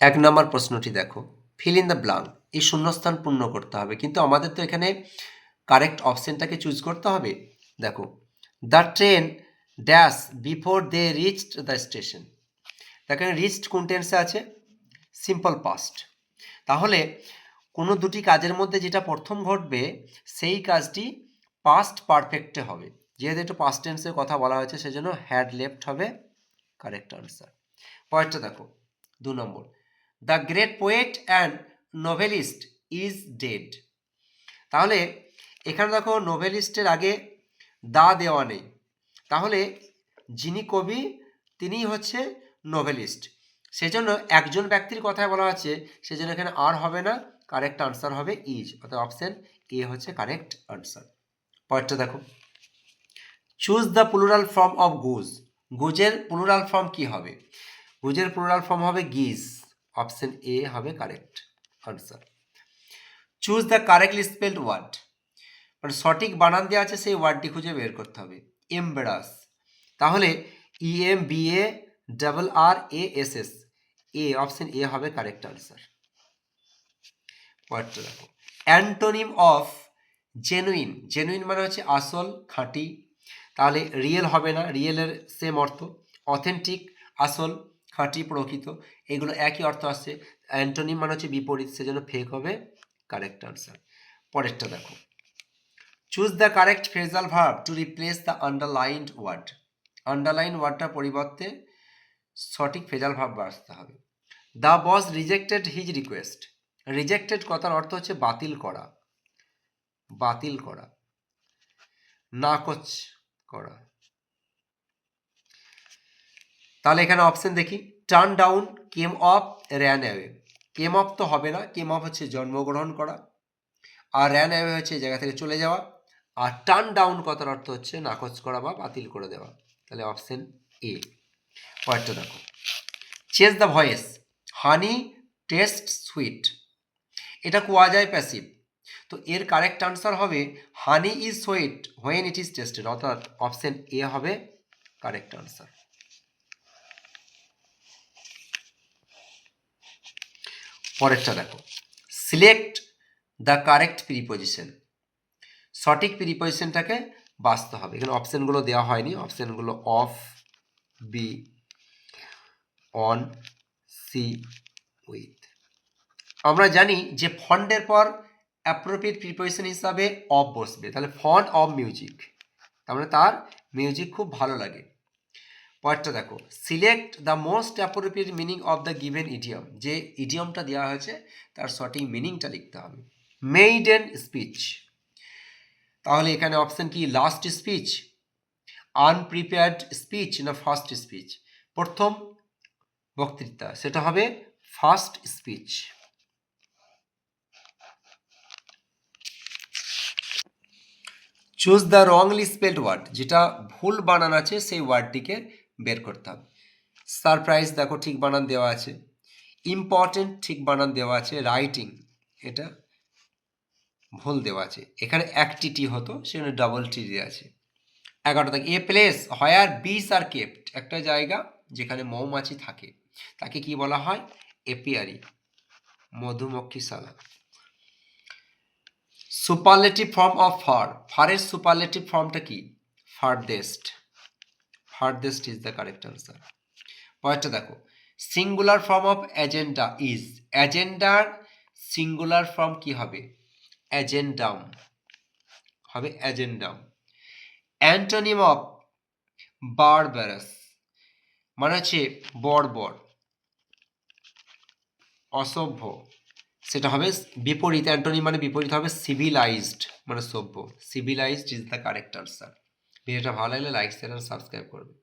এক নম্বর প্রশ্নটি দেখো। ফিল ইন দ্য ব্লাঙ্ক এই শূন্যস্থান পূর্ণ করতে হবে। কিন্তু আমাদের তো এখানে কারেক্ট অপশানটাকে চুজ করতে হবে। দেখো the train dash before they reached the station দেখো রিচড কোন টেন্সে আছে? সিম্পল পাস্ট তাহলে কোনো দুটি কাজের মধ্যে যেটা প্রথম ঘটবে, সেই কাজটি পাস্ট পারফেক্টে হবে। যেহেতু একটু পাস্ট টেন্সের কথা বলা হয়েছে, সেজন্য হ্যাড লেফট হবে। কারেক্ট আনসার পয়েন্টটা দেখো, দু নম্বর। The great poet and novelist is dead তাহলে এখানে দেখো নোভেলিস্টের আগে দা দেওয়া নেই। তাহলে যিনি কবি, তিনিই হচ্ছে নোভেলিস্ট সেজন্য একজন ব্যক্তির কথায় বলা আছে সেজন্য এখানে আর হবে না কারেক্ট আনসার হবে ইজ অর্থাৎ অপশন এ হচ্ছে কারেক্ট আনসার পয়েন্টটা দেখো। Choose the plural form of goose গুজের plural form কি হবে? গুজের প্লুরাল ফর্ম হবে গিজ অপশন এ হবে correct answer choose the correctly spelled word মানে সঠিক বানান দেওয়া আছে, সেই ওয়ার্ডটি খুঁজে বের করতে হবে। এমবেরাস তাহলে E M B A double R A S S A option A হবে কারেক্ট আনসার পয়েন্টটা দেখো। অ্যান্টোনিম অফ জেনুইন জেনুইন মানে হচ্ছে আসল, খাঁটি। তাহলে রিয়েল হবে না রিয়েলের সেম অর্থ। অথেন্টিক আসল। খাঁটি প্রকৃত, এগুলো একই অর্থ আসছে অ্যান্টোনিম মানে হচ্ছে বিপরীত, সেজন্য ফেক হবে কারেক্ট আনসার পরেরটা দেখো। Choose the correct phrasal verb to replace the underlined word underline ওয়ার্ডটার পরিবর্তে সঠিক ফ্রেজাল ভার্ব আসতে হবে। The boss rejected his request rejected কথার অর্থ হচ্ছে বাতিল করা। বাতিল করা। নাকচ করা। তাহলে এখানে অপশন দেখি turn down came off ran away came off তো হবে না কেম অফ হচ্ছে জন্মগ্রহণ করা, আর র্যান অ্যাওয়ে হচ্ছে জায়গা থেকে চলে যাওয়া, আর টার্ন ডাউন কথার অর্থ হচ্ছে নাকচ করা বা বাতিল করে দেওয়া। তাহলে অপশন এ পয়েন্টটা দেখো। Change the voice honey taste sweet এটা কোয়া যায় প্যাসিভ তো এর কারেক্ট আনসার হবে honey is sweet when it is tasted অর্থাৎ অপশন এ হবে কারেক্ট আনসার পরেরটা দেখো। সিলেক্ট দ্য কারেক্ট প্রিপোজিশন সঠিক প্রিপোজিশনটাকে বাঁচতে হবে। এখানে অপশানগুলো দেওয়া হয়নি। অপশানগুলো of B on C with আমরা জানি যে ফন্ডের পর অ্যাপ্রোপ্রিয়েট প্রিপোজিশন হিসাবে অফ বসবে। তাহলে ফন্ড অফ মিউজিক তার মানে তার মিউজিক খুব ভালো লাগে। পয়েন্টটা দেখো select the most appropriate meaning of the given idiom যে ইডিয়মটা দেওয়া হয়েছে, তার সঠিক মিনিংটা লিখতে হবে। মেইডেন স্পিচ তাহলে এখানে অপশন কি? লাস্ট স্পিচ আনপ্রিপেয়ার্ড স্পিচ না ফার্স্ট স্পিচ প্রথম বক্তৃতা, সেটা হবে first speech choose the wrongly spelled word যেটা ভুল বানান আছে, সেই ওয়ার্ডটিকে বের করতে হবে সারপ্রাইজ দেখো ঠিক বানান দেওয়া আছে। ইম্পর্টেন্ট ঠিক বানান দেওয়া আছে। রাইটিং এটা ভুল দেওয়া আছে। এখানে একটি টি হতো, সেখানে ডাবল টি দেওয়া আছে। এগারো থেকে। এ প্লেস হয়ার বিস আর কেপ্ট একটা জায়গা যেখানে মৌমাছি থাকে। তাকে কি বলা হয়? এপিয়ারি মধুমক্ষীশালা সুপারলেটিভ ফর্ম অফ ফার ফারের সুপারলেটিভ ফর্মটা কি? Farthest farthest is the correct answer পরেরটা দেখো singular form of agenda is এজেন্ডার singular form কি হবে? অ্যাজেন্ডাম হবে অ্যাজেন্ডাম অ্যান্টোনিম অফ বারবারাস মানে হচ্ছে বর্বর, অসভ্য, সেটা হবে বিপরীত অ্যান্টোনিম মানে বিপরীত হবে সিভিলাইজড মানে সভ্য। Civilised is the correct answer ভিডিওটা ভালো লাগলে লাইক শেয়ার আর সাবস্ক্রাইব করবে।